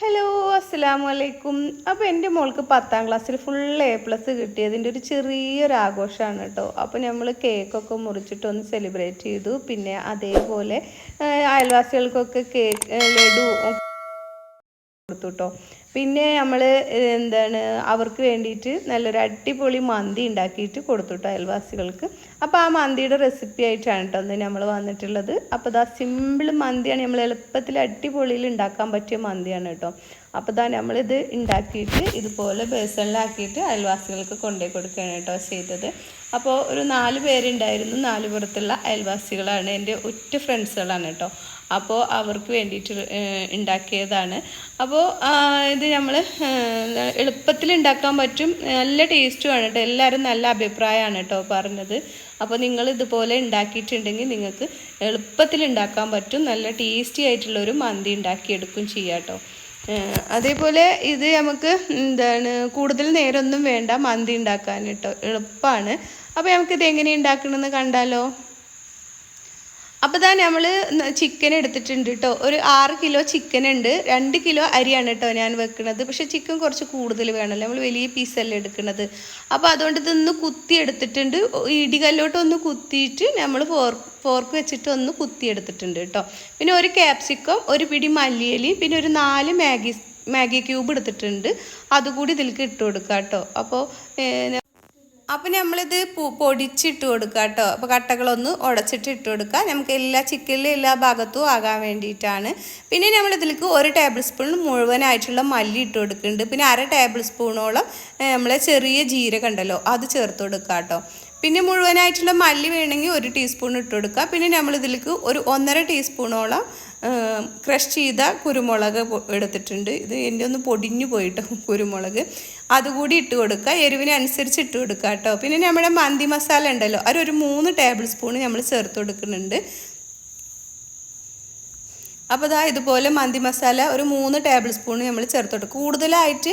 Hello അസ്സാം വലൈക്കും അപ്പോൾ എന്റെ മോൾക്ക് പത്താം ക്ലാസ്സിൽ ഫുൾ എ പ്ലസ് കിട്ടിയതിന്റെ ഒരു ചെറിയൊരു ആഘോഷമാണ് കേട്ടോ. അപ്പോൾ നമ്മൾ കേക്കൊക്കെ മുറിച്ചിട്ട് ഒന്ന് സെലിബ്രേറ്റ് ചെയ്തു. പിന്നെ അതേപോലെ അയൽവാസികൾക്കൊക്കെ കേക്ക് ലഡു കൊടുത്തു കേട്ടോ. പിന്നെ നമ്മൾ എന്താണ് അവർക്ക് വേണ്ടിയിട്ട് നല്ലൊരു അടിപൊളി മന്തി ഉണ്ടാക്കിയിട്ട് കൊടുത്തു കേട്ടോ അയൽവാസികൾക്ക്. അപ്പോൾ ആ മന്തിയുടെ റെസിപ്പി ആയിട്ടാണ് കേട്ടോ ഇന്ന് നമ്മൾ വന്നിട്ടുള്ളത്. അപ്പോൾ ഇതാ സിമ്പിൾ മന്തിയാണ്. നമ്മൾ എളുപ്പത്തിൽ അടിപൊളിയിൽ ഉണ്ടാക്കാൻ പറ്റിയ മന്തിയാണ് കേട്ടോ അപ്പോൾ ഇതാ നമ്മളിത് ഉണ്ടാക്കിയിട്ട് ഇതുപോലെ ബേസണിലാക്കിയിട്ട് അയൽവാസികൾക്ക് കൊണ്ടുപോയി കൊടുക്കുകയാണ് കേട്ടോ ചെയ്തത്. അപ്പോൾ ഒരു നാല് പേരുണ്ടായിരുന്നു. നാല് പുറത്തുള്ള അയൽവാസികളാണ്. എന്റെ ഒറ്റ ഫ്രണ്ട്സുകളാണ് കേട്ടോ അപ്പോൾ അവർക്ക് വേണ്ടിയിട്ട് ഉണ്ടാക്കിയതാണ് അപ്പോൾ ഇത് നമ്മൾ എളുപ്പത്തിൽ ഉണ്ടാക്കാൻ പറ്റും. നല്ല ടേസ്റ്റുമാണ് കേട്ടോ എല്ലാവരും നല്ല അഭിപ്രായമാണ് കേട്ടോ പറഞ്ഞത്. അപ്പോൾ നിങ്ങൾ ഇതുപോലെ ഉണ്ടാക്കിയിട്ടുണ്ടെങ്കിൽ നിങ്ങൾക്ക് എളുപ്പത്തിൽ ഉണ്ടാക്കാൻ പറ്റും. നല്ല ടേസ്റ്റി ആയിട്ടുള്ള ഒരു മന്തി ഉണ്ടാക്കിയെടുക്കും ചെയ്യാം കേട്ടോ അതേപോലെ ഇത് നമുക്ക് എന്താണ് കൂടുതൽ നേരമൊന്നും വേണ്ട മന്തി ഉണ്ടാക്കാൻ കേട്ടോ എളുപ്പമാണ് അപ്പോൾ നമുക്കിത് എങ്ങനെ ഉണ്ടാക്കണമെന്ന് കണ്ടാലോ? അപ്പോൾ തന്നെ നമ്മൾ ചിക്കൻ എടുത്തിട്ടുണ്ട് കേട്ടോ ഒരു ആറ് കിലോ ചിക്കൻ ഉണ്ട്. രണ്ട് കിലോ അരിയാണ് കേട്ടോ ഞാൻ വെക്കുന്നത് പക്ഷെ ചിക്കൻ കുറച്ച് കൂടുതൽ വേണമല്ലോ നമ്മൾ വലിയ പീസല്ലേ എടുക്കുന്നത് അപ്പോൾ അതുകൊണ്ട് ഇതൊന്ന് കുത്തി എടുത്തിട്ടുണ്ട്. ഇടികല്ലോട്ട് ഒന്ന് കുത്തിയിട്ട് നമ്മൾ ഫോർക്ക് ഫോർക്ക് വെച്ചിട്ട് ഒന്ന് കുത്തി എടുത്തിട്ടുണ്ട് കേട്ടോ പിന്നെ ഒരു ക്യാപ്സിക്കം ഒരു പിടി മല്ലിയലി പിന്നെ ഒരു നാല് മാഗി മാഗി ക്യൂബ് എടുത്തിട്ടുണ്ട്. അതുകൂടി ഇതിലേക്ക് ഇട്ട് കൊടുക്കാം കേട്ടോ അപ്പോൾ അപ്പം നമ്മളിത് പൊടിച്ചിട്ട് കൊടുക്കുക കേട്ടോ അപ്പോൾ കട്ടകളൊന്ന് ഉടച്ചിട്ട് ഇട്ട് കൊടുക്കുക നമുക്ക് എല്ലാ ചിക്കനിലും എല്ലാ ഭാഗത്തും ആകാൻ വേണ്ടിയിട്ടാണ്. പിന്നെ നമ്മൾ ഇതിലേക്ക് ഒരു ടേബിൾ സ്പൂൺ മുഴുവനായിട്ടുള്ള മല്ലി ഇട്ട് കൊടുക്കുന്നുണ്ട്. പിന്നെ അര ടേബിൾ സ്പൂണോളം നമ്മൾ ചെറിയ ജീരകം ഉണ്ടല്ലോ അത് ചേർത്ത് കൊടുക്കുക കേട്ടോ പിന്നെ മുഴുവനായിട്ടുള്ള മല്ലി വേണമെങ്കിൽ ഒരു ടീസ്പൂൺ ഇട്ട് കൊടുക്കുക പിന്നെ നമ്മൾ ഇതിലേക്ക് ഒരു ഒന്നര ടീസ്പൂണോളം ക്രഷ് ചെയ്ത കുരുമുളക് എടുത്തിട്ടുണ്ട്. ഇത് എന്റെ ഒന്ന് പൊടിഞ്ഞു പോയിട്ട് കുരുമുളക്. അതുകൂടി ഇട്ട് കൊടുക്കുക. എരിവിനനുസരിച്ച് ഇട്ട് കൊടുക്കുക കേട്ടോ. പിന്നെ നമ്മുടെ മന്തി മസാല ഉണ്ടല്ലോ അതൊരു മൂന്ന് ടേബിൾ സ്പൂൺ നമ്മൾ ചേർത്ത് കൊടുക്കുന്നുണ്ട്. അപ്പോൾ ഇതാ ഇതുപോലെ മന്തി മസാല ഒരു മൂന്ന് ടേബിൾ സ്പൂൺ നമ്മൾ ചേർത്തോട്ട് കൂടുതലായിട്ട്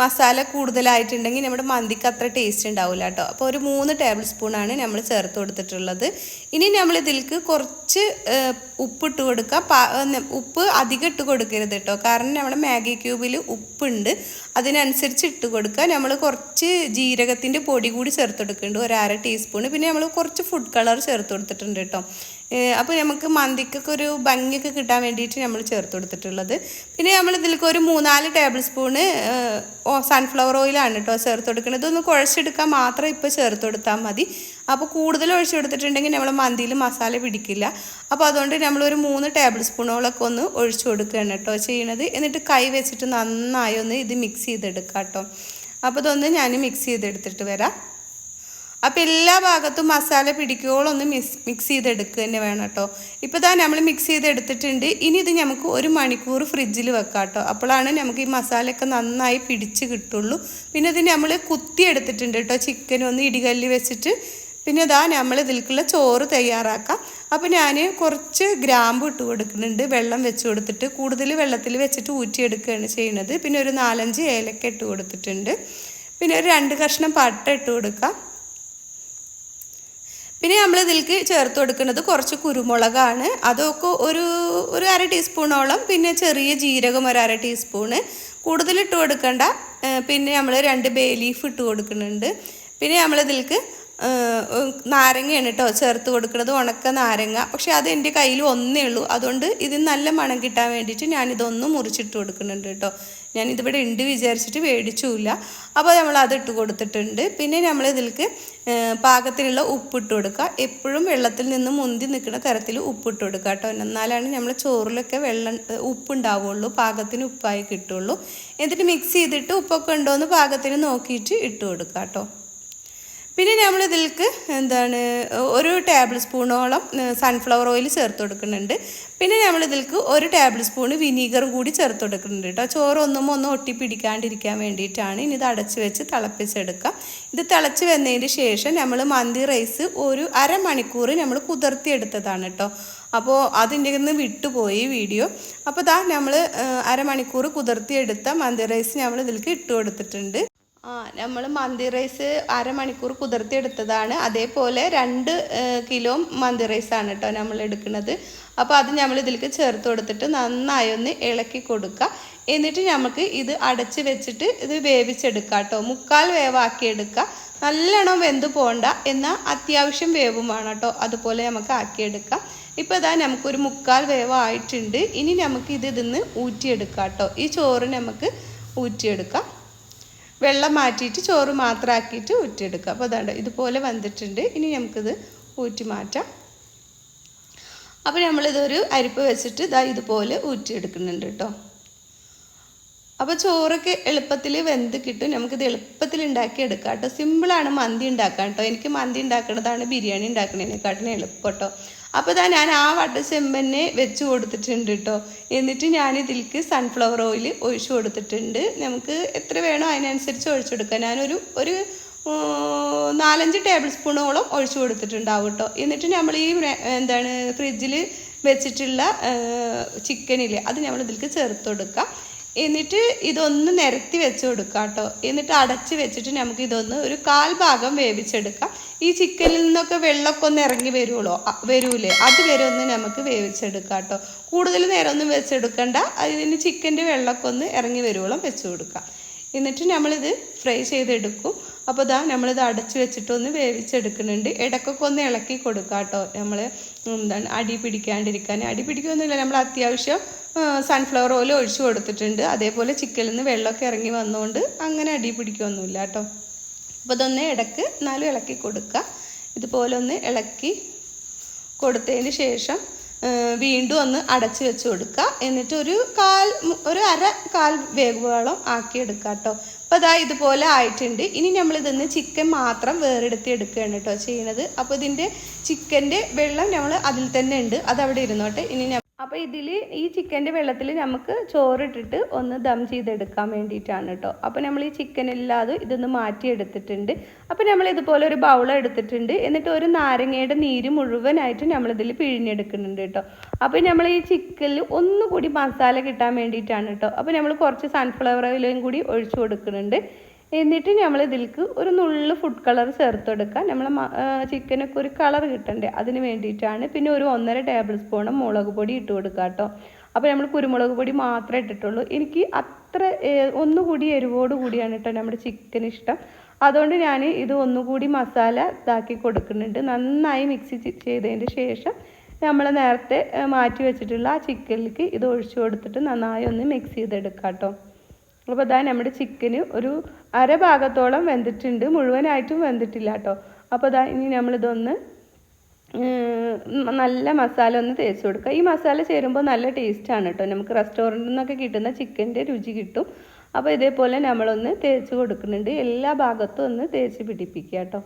മസാല കൂടുതലായിട്ടുണ്ടെങ്കിൽ നമ്മുടെ മന്തിക്ക് അത്ര ടേസ്റ്റ് ഉണ്ടാവില്ല കേട്ടോ അപ്പോൾ ഒരു മൂന്ന് ടേബിൾ സ്പൂണാണ് നമ്മൾ ചേർത്ത് കൊടുത്തിട്ടുള്ളത്. ഇനി നമ്മൾ ഇതിലേക്ക് കുറച്ച് ഉപ്പിട്ട് കൊടുക്കുക. ഉപ്പ് അധികം ഇട്ട് കൊടുക്കരുത് കേട്ടോ കാരണം നമ്മുടെ മാഗി ക്യൂബിൽ ഉപ്പുണ്ട്. അതിനനുസരിച്ച് ഇട്ട് കൊടുക്കുക. നമ്മൾ കുറച്ച് ജീരകത്തിന്റെ പൊടി കൂടി ചേർത്ത് കൊടുക്കുന്നുണ്ട് ഒരു അര ടീസ്പൂൺ പിന്നെ നമ്മൾ കുറച്ച് ഫുഡ് കളർ ചേർത്ത് കൊടുത്തിട്ടുണ്ട് കേട്ടോ അപ്പോൾ നമുക്ക് മന്തിക്കൊക്കെ ഒരു ഭംഗിയൊക്കെ കിട്ടാൻ വേണ്ടിയിട്ട് നമ്മൾ ചേർത്ത് കൊടുത്തിട്ടുള്ളത്. പിന്നെ നമ്മൾ ഇതിലേക്ക് ഒരു മൂന്നാൽ ടേബിൾ സ്പൂണ് സൺഫ്ലവർ ഓയിലാണ് കേട്ടോ ചേർത്ത് കൊടുക്കുന്നത് ഇതൊന്ന് കുഴച്ചെടുക്കാൻ മാത്രം ഇപ്പോൾ ചേർത്ത് കൊടുത്താൽ മതി. അപ്പോൾ കൂടുതൽ ഒഴിച്ചു കൊടുത്തിട്ടുണ്ടെങ്കിൽ നമ്മൾ മന്തിയിൽ മസാല പിടിക്കില്ല. അപ്പോൾ അതുകൊണ്ട് നമ്മളൊരു മൂന്ന് ടേബിൾ സ്പൂണോളൊക്കെ ഒന്ന് ഒഴിച്ചു കൊടുക്കുകയാണ് കേട്ടോ ചെയ്യണത്. എന്നിട്ട് കൈ വെച്ചിട്ട് നന്നായി ഒന്ന് ഇത് മിക്സ് ചെയ്തെടുക്കാം കേട്ടോ അപ്പോൾ ഇതൊന്ന് ഞാൻ മിക്സ് ചെയ്തെടുത്തിട്ട് വരാം. അപ്പോൾ എല്ലാ ഭാഗത്തും മസാല പിടിക്കുകളൊന്ന് മിക്സ് മിക്സ് ചെയ്തെടുക്കുക തന്നെ വേണം കേട്ടോ. ഇപ്പോൾ ഇതാ നമ്മൾ മിക്സ് ചെയ്തെടുത്തിട്ടുണ്ട്. ഇനി ഇത് നമുക്ക് ഒരു മണിക്കൂർ ഫ്രിഡ്ജിൽ വെക്കാം കേട്ടോ. അപ്പോഴാണ് നമുക്ക് ഈ മസാലയൊക്കെ നന്നായി പിടിച്ച് കിട്ടുള്ളൂ. പിന്നെ ഇത് നമ്മൾ കുത്തി എടുത്തിട്ടുണ്ട് കേട്ടോ. ചിക്കൻ ഒന്ന് ഇടികല്ലി വെച്ചിട്ട്. പിന്നെ ഇതാ നമ്മൾ ഇതിലേക്കുള്ള ചോറ് തയ്യാറാക്കാം. അപ്പോൾ ഞാൻ കുറച്ച് ഗ്രാമ്പ് ഇട്ട് കൊടുക്കുന്നുണ്ട്. വെള്ളം വെച്ച് കൊടുത്തിട്ട്. കൂടുതൽ വെള്ളത്തിൽ വെച്ചിട്ട് ഊറ്റിയെടുക്കുകയാണ് ചെയ്യുന്നത് പിന്നെ ഒരു നാലഞ്ച് ഏലക്ക ഇട്ട് കൊടുത്തിട്ടുണ്ട്. പിന്നെ ഒരു രണ്ട് കഷ്ണം പട്ട ഇട്ട് കൊടുക്കാം. പിന്നെ നമ്മൾ ഇതിലേക്ക് ചേർത്ത് കൊടുക്കുന്നത് കുറച്ച് കുരുമുളകാണ്. അതൊക്കെ ഒരു ഒരു അര ടീസ്പൂണോളം പിന്നെ ചെറിയ ജീരകം ഒരു അര ടീസ്പൂണ്. കൂടുതലിട്ട് കൊടുക്കേണ്ട. പിന്നെ നമ്മൾ രണ്ട് ബേ ലീഫ് ഇട്ട് കൊടുക്കുന്നുണ്ട്. പിന്നെ നമ്മൾ നാരങ്ങയാണ് കേട്ടോ ചേർത്ത് കൊടുക്കുന്നത് ഉണക്ക നാരങ്ങ. പക്ഷെ അത് എന്റെ കയ്യിൽ ഒന്നേ ഉള്ളൂ. അതുകൊണ്ട് ഇതിന് നല്ല മണം കിട്ടാൻ വേണ്ടിയിട്ട് ഞാനിതൊന്ന് മുറിച്ചിട്ട് കൊടുക്കുന്നുണ്ട് കേട്ടോ ഞാൻ ഇതിവിടെ ഉണ്ട് വിചാരിച്ചിട്ട് മേടിച്ചില്ല അപ്പോൾ നമ്മൾ അത് ഇട്ട് കൊടുത്തിട്ടുണ്ട്. പിന്നെ നമ്മൾ ഇതിലേക്ക് പാകത്തിനുള്ള ഉപ്പിട്ട് കൊടുക്കുക. എപ്പോഴും വെള്ളത്തിൽ നിന്ന് മുന്തി നിൽക്കുന്ന തരത്തിൽ ഉപ്പിട്ട് കൊടുക്കുക കേട്ടോ എന്നാലാണ് നമ്മൾ ചോറിലൊക്കെ വെള്ളം ഉപ്പുണ്ടാവുള്ളൂ. പാകത്തിന് ഉപ്പായി കിട്ടുള്ളൂ. എന്നിട്ട് മിക്സ് ചെയ്തിട്ട് ഉപ്പൊക്കെ ഉണ്ടോ എന്ന് പാകത്തിന് നോക്കിയിട്ട് ഇട്ട് കൊടുക്കുക കേട്ടോ പിന്നെ നമ്മൾ ഇതിലേക്ക് എന്താണ് ഒരു ടേബിൾ സ്പൂണോളം സൺഫ്ലവർ ഓയിൽ ചേർത്ത് കൊടുക്കുന്നുണ്ട്. പിന്നെ നമ്മൾ ഇതിലേക്ക് ഒരു ടേബിൾ സ്പൂണ് വിനീഗറും കൂടി ചേർത്ത് കൊടുക്കുന്നുണ്ട് കേട്ടോ ചോറൊന്നും ഒന്നും ഒട്ടി പിടിക്കാണ്ടിരിക്കാൻ വേണ്ടിയിട്ടാണ്. ഇനി ഇത് അടച്ച് വെച്ച് തിളപ്പിച്ചെടുക്കാം. ഇത് തിളച്ച് വന്നതിന് ശേഷം നമ്മൾ മന്തി റൈസ് ഒരു അരമണിക്കൂർ നമ്മൾ കുതിർത്തിയെടുത്തതാണ് കേട്ടോ അപ്പോൾ അതിന്റെ നിന്ന് വിട്ടുപോയി വീഡിയോ അപ്പോൾ ഇതാ നമ്മൾ അരമണിക്കൂർ കുതിർത്തിയെടുത്ത മന്തി റൈസ് നമ്മൾ ഇതിലേക്ക് ഇട്ട് കൊടുത്തിട്ടുണ്ട്. ആ നമ്മൾ മന്തി റൈസ് അരമണിക്കൂർ കുതിർത്തിയെടുത്തതാണ്. അതേപോലെ രണ്ട് കിലോ മന്തി റൈസ് ആണ് കേട്ടോ നമ്മൾ എടുക്കുന്നത് അപ്പോൾ അത് നമ്മൾ ഇതിലേക്ക് ചേർത്ത് കൊടുത്തിട്ട് നന്നായി ഒന്ന് ഇളക്കി കൊടുക്കുക. എന്നിട്ട് നമുക്ക് ഇത് അടച്ച് വെച്ചിട്ട് ഇത് വേവിച്ചെടുക്കുക കേട്ടോ. മുക്കാൽ വേവാക്കി എടുക്കുക നല്ലോണം വെന്ത് പോകണ്ട എന്നാൽ അത്യാവശ്യം വേവും വേണം കേട്ടോ. അതുപോലെ നമുക്ക് ആക്കിയെടുക്കാം. ഇപ്പോൾ ഇതാ നമുക്കൊരു മുക്കാൽ വേവായിട്ടുണ്ട്. ഇനി നമുക്ക് ഇത് ഇതിന്ന് ഊറ്റിയെടുക്കാം കേട്ടോ. ഈ ചോറ് നമുക്ക് ഊറ്റിയെടുക്കാം. വെള്ളം മാറ്റിയിട്ട് ചോറ് മാത്രമാക്കിയിട്ട് ഊറ്റിയെടുക്കുക. അപ്പോൾ അതാണ്ട് ഇതുപോലെ വന്നിട്ടുണ്ട്. ഇനി നമുക്കിത് ഊറ്റി മാറ്റാം. അപ്പോൾ നമ്മളിതൊരു അരിപ്പ് വെച്ചിട്ട് ഇതാ ഇതുപോലെ ഊറ്റിയെടുക്കുന്നുണ്ട് കേട്ടോ. അപ്പോൾ ചോറൊക്കെ എളുപ്പത്തിൽ വെന്ത് കിട്ടും. നമുക്കിത് എളുപ്പത്തിൽ ഉണ്ടാക്കി എടുക്കാം കേട്ടോ സിമ്പിളാണ് മന്തി ഉണ്ടാക്കാൻ കേട്ടോ എനിക്ക് മന്തി ഉണ്ടാക്കുന്നതാണ് ബിരിയാണി ഉണ്ടാക്കുന്നതിനെക്കാട്ടിന് എളുപ്പം കേട്ടോ അപ്പോൾ ഇതാ ഞാൻ ആ വട്ട ചെമ്പന്നെ വെച്ച് കൊടുത്തിട്ടുണ്ട് കേട്ടോ എന്നിട്ട് ഞാൻ ഇതിലേക്ക് സൺഫ്ലവർ ഓയിൽ ഒഴിച്ചു കൊടുത്തിട്ടുണ്ട്. നമുക്ക് എത്ര വേണോ അതിനനുസരിച്ച് ഒഴിച്ചു കൊടുക്കാം. ഞാനൊരു ഒരു നാലഞ്ച് ടേബിൾ സ്പൂണോളം ഒഴിച്ചു കൊടുത്തിട്ടുണ്ടാവും കേട്ടോ എന്നിട്ട് നമ്മൾ ഈ എന്താണ് ഫ്രിഡ്ജിൽ വെച്ചിട്ടുള്ള ചിക്കനിൽ അത് നമ്മൾ ഇതിലേക്ക് ചേർത്ത് കൊടുക്കാം. എന്നിട്ട് ഇതൊന്ന് നിരത്തി വെച്ച് കൊടുക്കാം കേട്ടോ. എന്നിട്ട് അടച്ച് വെച്ചിട്ട് നമുക്ക് ഇതൊന്ന് ഒരു കാൽ ഭാഗം വേവിച്ചെടുക്കാം. ഈ ചിക്കനിൽ നിന്നൊക്കെ വെള്ളമൊക്കെ ഒന്ന് ഇറങ്ങി അ- വരൂലേ? അതുവരെ ഒന്ന് നമുക്ക് വേവിച്ചെടുക്കാം കേട്ടോ. കൂടുതൽ നേരം ഒന്നും വെച്ചെടുക്കണ്ട. അതിന് ചിക്കന്റെ വെള്ളമൊക്കെ ഒന്ന് ഇറങ്ങി വരുവോളം വെച്ച് കൊടുക്കാം. എന്നിട്ട് നമ്മളിത് ഫ്രൈ ചെയ്തെടുക്കും. അപ്പോൾ ഇതാ നമ്മളിത് അടച്ച് വെച്ചിട്ട് ഒന്ന് വേവിച്ചെടുക്കുന്നുണ്ട്. ഇടയ്ക്കൊക്കെ ഒന്ന് ഇളക്കി കൊടുക്കാം കേട്ടോ നമ്മൾ എന്താണ് അടി പിടിക്കാണ്ടിരിക്കാൻ. അടി പിടിക്കുകയൊന്നുമില്ല നമ്മൾ അത്യാവശ്യം സൺഫ്ലവർ ഓയിൽ ഒഴിച്ചു കൊടുത്തിട്ടുണ്ട്. അതേപോലെ ചിക്കനിൽ നിന്ന് വെള്ളമൊക്കെ ഇറങ്ങി വന്നുകൊണ്ട് അങ്ങനെ അടി പിടിക്കുകയൊന്നുമില്ല കേട്ടോ അപ്പോൾ ഇതൊന്ന് ഇടയ്ക്ക് എന്നാലും ഇളക്കി കൊടുക്കുക ഇതുപോലെ ഒന്ന് ഇളക്കി കൊടുത്തതിന് ശേഷം വീണ്ടും ഒന്ന് അടച്ച് വെച്ച് കൊടുക്കുക. എന്നിട്ട് ഒരു കാൽ ഒരു അര കാൽ വേഗോളം ആക്കി എടുക്കുക കേട്ടോ അപ്പോൾ അതാ ഇതുപോലെ ആയിട്ടുണ്ട്. ഇനി നമ്മൾ ഇതിന്ന് ചിക്കൻ മാത്രം വേറെടുത്ത് എടുക്കുകയാണ് കേട്ടോ ചെയ്യുന്നത് അപ്പോൾ ഇതിന്റെ ചിക്കന്റെ വെള്ളം നമ്മൾ അതിൽ തന്നെ ഉണ്ട്. അത് അവിടെ ഇരുന്നോട്ടെ. ഇനി അപ്പോൾ ഇതിൽ ഈ ചിക്കന്റെ വെള്ളത്തിൽ നമുക്ക് ചോറിട്ടിട്ട് ഒന്ന് ദം ചെയ്തെടുക്കാൻ വേണ്ടിയിട്ടാണ് കേട്ടോ അപ്പോൾ നമ്മൾ ഈ ചിക്കൻ ഇല്ലാതെ ഇതൊന്ന് മാറ്റിയെടുത്തിട്ടുണ്ട്. അപ്പോൾ നമ്മൾ ഇതുപോലെ ഒരു ബൗൾ എടുത്തിട്ടുണ്ട്. എന്നിട്ട് ഒരു നാരങ്ങയുടെ നീര് മുഴുവനായിട്ട് നമ്മളിതിൽ പിഴിഞ്ഞെടുക്കുന്നുണ്ട് കേട്ടോ അപ്പോൾ നമ്മൾ ഈ ചിക്കനിൽ ഒന്നുകൂടി മസാല കിട്ടാൻ വേണ്ടിയിട്ടാണ് കേട്ടോ അപ്പോൾ നമ്മൾ കുറച്ച് സൺഫ്ലവർ ഓയിലും കൂടി ഒഴിച്ചു കൊടുക്കുന്നുണ്ട്. എന്നിട്ട് നമ്മൾ ഇതിലേക്ക് ഒരു നുള്ളു ഫുഡ് കളർ ചേർത്ത് കൊടുക്കുക നമ്മൾ ചിക്കനൊക്കെ ഒരു കളർ കിട്ടണ്ടേ? അതിന് വേണ്ടിയിട്ടാണ് പിന്നെ ഒരു ഒന്നര ടേബിൾ സ്പൂണ് മുളക് പൊടി ഇട്ട് കൊടുക്കുക കേട്ടോ അപ്പോൾ നമ്മൾ കുരുമുളക് പൊടി മാത്രമേ ഇട്ടിട്ടുള്ളൂ. എനിക്ക് അത്ര ഒന്നുകൂടി എരിവോട് കൂടിയാണ് കേട്ടോ നമ്മുടെ ചിക്കൻ ഇഷ്ടം. അതുകൊണ്ട് ഞാൻ ഇത് ഒന്നുകൂടി മസാല ഇതാക്കി കൊടുക്കുന്നുണ്ട്. നന്നായി മിക്സ് ചെയ്തതിന് ശേഷം നമ്മൾ നേരത്തെ മാറ്റി വെച്ചിട്ടുള്ള ആ ചിക്കനിലേക്ക് ഇത് ഒഴിച്ചു കൊടുത്തിട്ട് നന്നായി ഒന്ന് മിക്സ് ചെയ്തെടുക്കാം കേട്ടോ അപ്പോൾ അതാ നമ്മുടെ ചിക്കന് ഒരു അര ഭാഗത്തോളം വെന്തിട്ടുണ്ട്. മുഴുവനായിട്ടും വെന്തിട്ടില്ല കേട്ടോ. അപ്പോൾ അതാ ഇനി നമ്മളിതൊന്ന് നല്ല മസാല ഒന്ന് തേച്ച് കൊടുക്കുക. ഈ മസാല ചേരുമ്പോൾ നല്ല ടേസ്റ്റാണ് കേട്ടോ. നമുക്ക് റെസ്റ്റോറന്റിൽ നിന്നൊക്കെ കിട്ടുന്ന ചിക്കന്റെ രുചി കിട്ടും. അപ്പോൾ ഇതേപോലെ നമ്മളൊന്ന് തേച്ച് കൊടുക്കുന്നുണ്ട്. എല്ലാ ഭാഗത്തും ഒന്ന് തേച്ച് പിടിപ്പിക്കുക കേട്ടോ.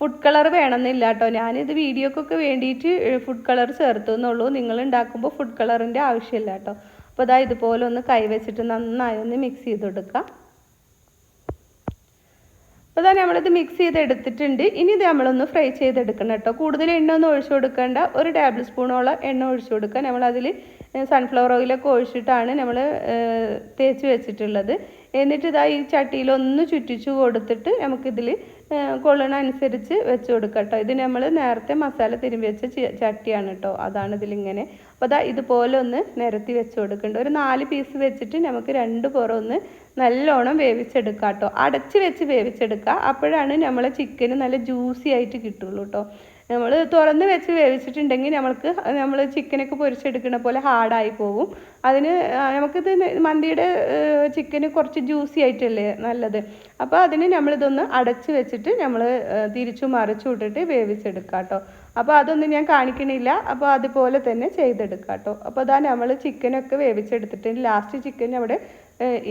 ഫുഡ് കളർ വേണമെന്നില്ല കേട്ടോ. ഞാനിത് വീഡിയോക്കൊക്കെ വേണ്ടിയിട്ട് ഫുഡ് കളർ ചേർത്തു എന്നുള്ളൂ നിങ്ങൾ ഉണ്ടാക്കുമ്പോൾ ഫുഡ് കളറിന്റെ ആവശ്യമില്ല കേട്ടോ. അപ്പോൾ ഇതാ ഇതുപോലെ ഒന്ന് കൈവച്ചിട്ട് നന്നായി ഒന്ന് മിക്സ് ചെയ്ത് കൊടുക്കാം. അപ്പോൾ ഇതാ നമ്മളിത് മിക്സ് ചെയ്ത് എടുത്തിട്ടുണ്ട്. ഇനി ഇത് നമ്മളൊന്ന് ഫ്രൈ ചെയ്തെടുക്കണം കേട്ടോ. കൂടുതൽ എണ്ണ ഒന്നും ഒഴിച്ചു കൊടുക്കേണ്ട. ഒരു ടേബിൾ സ്പൂണോളം എണ്ണ ഒഴിച്ചു കൊടുക്കുക. നമ്മളതിൽ സൺഫ്ലവർ ഓയിലൊക്കെ ഒഴിച്ചിട്ടാണ് നമ്മൾ തേച്ച് വെച്ചിട്ടുള്ളത്. എന്നിട്ട് ഇതാ ഈ ചട്ടിയിൽ ഒന്ന് ചുറ്റിച്ചു കൊടുത്തിട്ട് നമുക്കിതിൽ കൊള്ളണ അനുസരിച്ച് വെച്ച് കൊടുക്കുക കേട്ടോ ഇത് നമ്മൾ നേരത്തെ മസാല തിരുമ്പി വെച്ച ചട്ടിയാണ് കേട്ടോ അതാണ് ഇതിലിങ്ങനെ. അപ്പോൾ അതാ ഇതുപോലെ ഒന്ന് നിരത്തി വെച്ച് കൊടുക്കേണ്ട. ഒരു നാല് പീസ് വെച്ചിട്ട് നമുക്ക് രണ്ട് പുറം ഒന്ന് നല്ലോണം വേവിച്ചെടുക്കാം കേട്ടോ അടച്ച് വെച്ച് വേവിച്ചെടുക്കുക അപ്പോഴാണ് നമ്മളെ ചിക്കന് നല്ല ജ്യൂസി ആയിട്ട് കിട്ടുള്ളൂ കേട്ടോ നമ്മൾ തുറന്ന് വെച്ച് വേവിച്ചിട്ടുണ്ടെങ്കിൽ നമ്മൾക്ക് നമ്മൾ ചിക്കനൊക്കെ പൊരിച്ചെടുക്കുന്ന പോലെ ഹാർഡായി പോകും അതിന് നമുക്കിത് മന്തിയുടെ ചിക്കന് കുറച്ച് ജ്യൂസി ആയിട്ടല്ലേ നല്ലത്. അപ്പോൾ അതിന് നമ്മളിതൊന്ന് അടച്ച് വെച്ചിട്ട് നമ്മൾ തിരിച്ചു മറിച്ചു വിട്ടിട്ട് വേവിച്ചെടുക്കാം കേട്ടോ. അപ്പോൾ അതൊന്നും ഞാൻ കാണിക്കണില്ല. അപ്പോൾ അതുപോലെ തന്നെ ചെയ്തെടുക്കാം കേട്ടോ. അപ്പോൾ അതാ നമ്മൾ ചിക്കനൊക്കെ വേവിച്ചെടുത്തിട്ട് ലാസ്റ്റ് ചിക്കൻ അവിടെ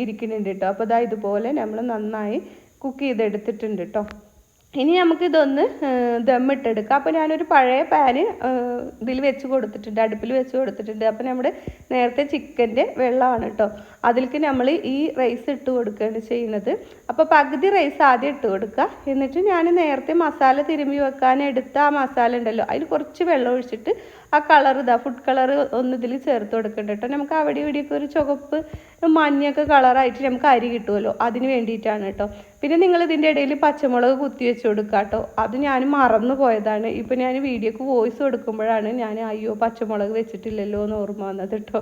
ഇരിക്കുന്നുണ്ട് കേട്ടോ. അപ്പോൾ അതാ ഇതുപോലെ നമ്മൾ നന്നായി കുക്ക് ചെയ്തെടുത്തിട്ടുണ്ട് കേട്ടോ. ഇനി നമുക്ക് നമുക്കിതൊന്ന് ദമ്മിട്ടെടുക്കാം. അപ്പോൾ ഞാനൊരു പഴയ പാന് ഇതിൽ വെച്ച് കൊടുത്തിട്ടുണ്ട് അടുപ്പിൽ വെച്ച് കൊടുത്തിട്ടുണ്ട്. അപ്പോൾ നമ്മുടെ നേരത്തെ ചിക്കന്റെ വെള്ളമാണ് കേട്ടോ അതിലേക്ക് നമ്മൾ ഈ റൈസ് ഇട്ട് കൊടുക്കുകയാണ് ചെയ്യുന്നത്. അപ്പോൾ പകുതി റൈസ് ആദ്യം ഇട്ട് കൊടുക്കുക. എന്നിട്ട് ഞാൻ നേരത്തെ മസാല തിരുമ്പി വെക്കാൻ എടുത്ത ആ മസാല ഉണ്ടല്ലോ അതിൽ കുറച്ച് വെള്ളം ഒഴിച്ചിട്ട് ആ കളർ ഇതാ ഫുഡ് കളർ ഒന്ന് ഇതിൽ ചേർത്ത് കൊടുക്കണ്ട കേട്ടോ നമുക്ക് അവിടെ ഇവിടെയൊക്കെ ഒരു ചുവപ്പ് മഞ്ഞൊക്കെ കളറായിട്ട് നമുക്ക് അരി കിട്ടുമല്ലോ അതിന് വേണ്ടിയിട്ടാണ് കേട്ടോ പിന്നെ നിങ്ങൾ ഇതിന്റെ ഇടയിൽ പച്ചമുളക് കുത്തി വെച്ച് കൊടുക്കുക കേട്ടോ അത് ഞാൻ മറന്നു പോയതാണ്. ഇപ്പം ഞാൻ വീഡിയോക്ക് വോയിസ് കൊടുക്കുമ്പോഴാണ് ഞാൻ അയ്യോ പച്ചമുളക് വെച്ചിട്ടില്ലല്ലോ എന്ന് ഓർമ്മ വന്നത് കേട്ടോ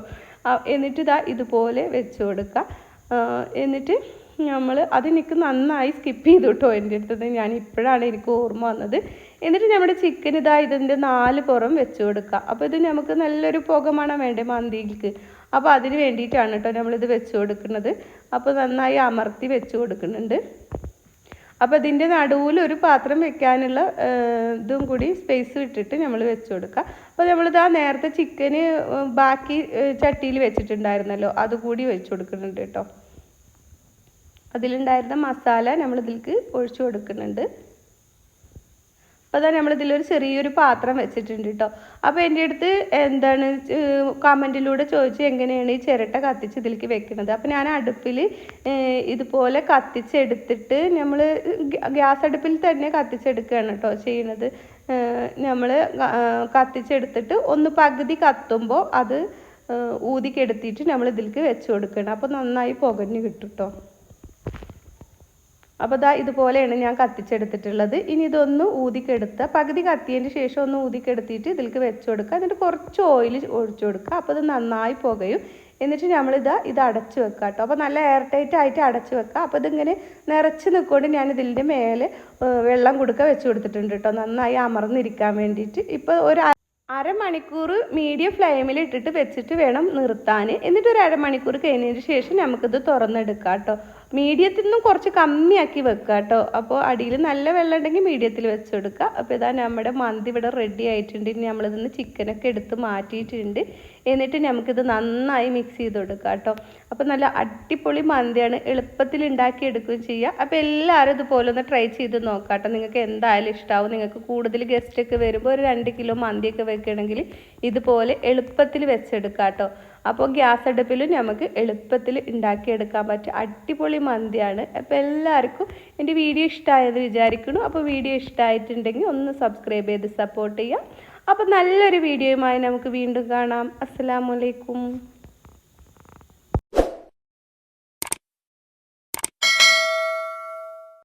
എന്നിട്ട് ഇതാ ഇതുപോലെ വെച്ച് കൊടുക്കുക എന്നിട്ട് നമ്മൾ അത് എനിക്ക് നന്നായി സ്കിപ്പ് ചെയ്തു കേട്ടോ എന്റെ അടുത്തത് ഞാൻ ഇപ്പോഴാണ് എനിക്ക് ഓർമ്മ വന്നത്. എന്നിട്ട് നമ്മുടെ ചിക്കൻ ഇതാ ഇതിന്റെ നാല് പുറം വെച്ച് കൊടുക്കുക അപ്പോൾ ഇത് നമുക്ക് നല്ലൊരു പുക മണം വേണ്ടേ അപ്പോൾ അതിന് വേണ്ടിയിട്ടാണ് കേട്ടോ നമ്മളിത് വെച്ച് കൊടുക്കുന്നത്. അപ്പോൾ നന്നായി അമർത്തി വെച്ച് കൊടുക്കുന്നുണ്ട്. അപ്പോൾ ഇതിന്റെ നടുവിൽ ഒരു പാത്രം വെക്കാനുള്ള ഇതും കൂടി സ്പേസ് വിട്ടിട്ട് നമ്മൾ വെച്ച് കൊടുക്കുക. അപ്പോൾ നമ്മളിത് നേരത്തെ ചിക്കന് ബാക്കി ചട്ടിയിൽ വെച്ചിട്ടുണ്ടായിരുന്നല്ലോ അതുകൂടി വെച്ച് കൊടുക്കുന്നുണ്ട് കേട്ടോ. അതിലുണ്ടായിരുന്ന മസാല നമ്മൾ ഇതിലേക്ക് ഒഴിച്ചു കൊടുക്കുന്നുണ്ട്. അപ്പോൾ അതാ നമ്മളിതിലൊരു ചെറിയൊരു പാത്രം വെച്ചിട്ടുണ്ട് കേട്ടോ അപ്പോൾ എന്റെ അടുത്ത് എന്താണ് കമന്റിലൂടെ ചോദിച്ചു എങ്ങനെയാണ് ഈ ചിരട്ട കത്തിച്ച് ഇതിലേക്ക് വെക്കുന്നത്. അപ്പോൾ ഞാൻ അടുപ്പിൽ ഇതുപോലെ കത്തിച്ചെടുത്തിട്ട് നമ്മൾ ഗ്യാസ് അടുപ്പിൽ തന്നെ കത്തിച്ചെടുക്കുകയാണ് കേട്ടോ ചെയ്യുന്നത് നമ്മൾ കത്തിച്ചെടുത്തിട്ട് ഒന്ന് പകുതി കത്തുമ്പോൾ അത് ഊതിക്കെടുത്തിട്ട് നമ്മൾ ഇതിലേക്ക് വെച്ച് കൊടുക്കണം. അപ്പോൾ നന്നായി പുകഞ്ഞ് കിട്ടും കേട്ടോ അപ്പോൾ ദാ ഇതുപോലെയാണ് ഞാൻ കത്തിച്ചെടുത്തിട്ടുള്ളത്. ഇനി ഇതൊന്ന് ഊതിക്കെടുത്ത പകുതി കത്തിയതിന് ശേഷം ഒന്ന് ഊതിക്കെടുത്തിട്ട് ഇതിലേക്ക് വെച്ച് കൊടുക്കുക. എന്നിട്ട് കുറച്ച് ഓയിൽ ഒഴിച്ചു കൊടുക്കുക. അപ്പോൾ ഇത് നന്നായി പുകയും. എന്നിട്ട് നമ്മളിതാ ഇത് അടച്ച് വെക്കുക കേട്ടോ. അപ്പോൾ നല്ല എയർ ടൈറ്റ് ആയിട്ട് അടച്ച് വെക്കുക. അപ്പോൾ ഇതിങ്ങനെ നിറച്ച് നിൽക്കൊണ്ട് ഞാൻ ഇതിന്റെ മേലെ വെള്ളം കൊടുക്കുക വെച്ച് കൊടുത്തിട്ടുണ്ട് കേട്ടോ. നന്നായി അമർന്നിരിക്കാൻ വേണ്ടിയിട്ട്. ഇപ്പോൾ ഒരു അരമണിക്കൂർ മീഡിയം ഫ്ലെയിമിൽ ഇട്ടിട്ട് വെച്ചിട്ട് വേണം നിർത്താൻ. എന്നിട്ട് ഒരു അരമണിക്കൂർ കഴിഞ്ഞതിന് ശേഷം നമുക്കിത് തുറന്നെടുക്കാം കേട്ടോ. മീഡിയത്തിൽ നിന്നും കുറച്ച് കമ്മിയാക്കി വെക്കുക കേട്ടോ. അപ്പോൾ അടിയിൽ നല്ല വെള്ളം ഉണ്ടെങ്കിൽ മീഡിയത്തിൽ വെച്ച് കൊടുക്കുക. അപ്പോൾ ഇതാ നമ്മുടെ മന്തി ഇവിടെ റെഡി ആയിട്ടുണ്ട്. ഇനി നമ്മളിതിന്ന് ചിക്കനൊക്കെ എടുത്ത് മാറ്റിയിട്ടുണ്ട്. എന്നിട്ട് നമുക്കിത് നന്നായി മിക്സ് ചെയ്ത് കൊടുക്കുക കേട്ടോ. അപ്പോൾ നല്ല അടിപൊളി മന്തിയാണ്. എളുപ്പത്തിൽ ഉണ്ടാക്കി എടുക്കുകയും ചെയ്യുക അപ്പോൾ എല്ലാവരും ഇതുപോലെ ഒന്ന് ട്രൈ ചെയ്ത് നോക്കാം കേട്ടോ. നിങ്ങൾക്ക് എന്തായാലും ഇഷ്ടമാവും നിങ്ങൾക്ക് കൂടുതൽ ഗസ്റ്റൊക്കെ വരുമ്പോൾ ഒരു രണ്ട് കിലോ മന്തിയൊക്കെ വെക്കണമെങ്കിൽ ഇതുപോലെ എളുപ്പത്തിൽ വെച്ചെടുക്കാം കേട്ടോ. അപ്പോൾ ഗ്യാസ് അടുപ്പിൽ നമുക്ക് എളുപ്പത്തിൽ ഉണ്ടാക്കിയെടുക്കാൻ പറ്റും. അടിപൊളി മന്തിയാണ്. അപ്പോൾ എല്ലാവർക്കും എന്റെ വീഡിയോ ഇഷ്ടമായത് വിചാരിക്കുന്നു. അപ്പോൾ വീഡിയോ ഇഷ്ടമായിട്ടുണ്ടെങ്കിൽ ഒന്ന് സബ്സ്ക്രൈബ് ചെയ്ത് സപ്പോർട്ട് ചെയ്യാം അപ്പോൾ നല്ലൊരു വീഡിയോയുമായി നമുക്ക് വീണ്ടും കാണാം. അസ്സലാമലൈക്കും